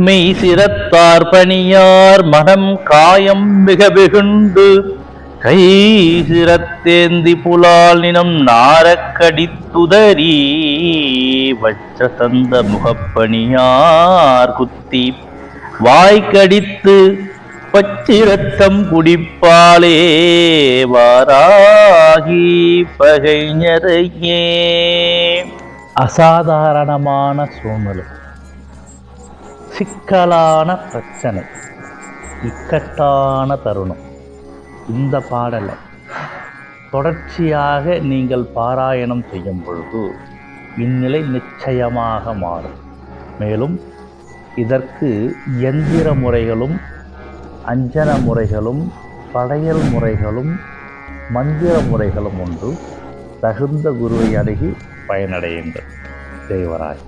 மெய் சிரத்தார் பணியார் மனம் காயம் மிக வெகுண்டு. கை சிரத்தேந்தி புலால் நினம் நாரக்கடித்துதறி. வச்ச தந்த முகப்பணியார் குத்தி. வாய்க்கடித்து பச்சிரத்தம் குடிப்பாளே. வாராகி பகைஞரையே. அசாதாரணமான சூழ்நிலை. சிக்கலான பிரச்சனை. இக்கட்டான தருணம். இந்த பாடலை தொடர்ச்சியாக நீங்கள் பாராயணம் செய்யும் பொழுது இந்நிலை நிச்சயமாக மாறும். மேலும் இதற்கு எந்திர முறைகளும் அஞ்சன முறைகளும் படையல் முறைகளும் மந்திர முறைகளும் ஒன்று தகுந்த குருவை அணுகி பயனடையுங்கள். தேவராய்.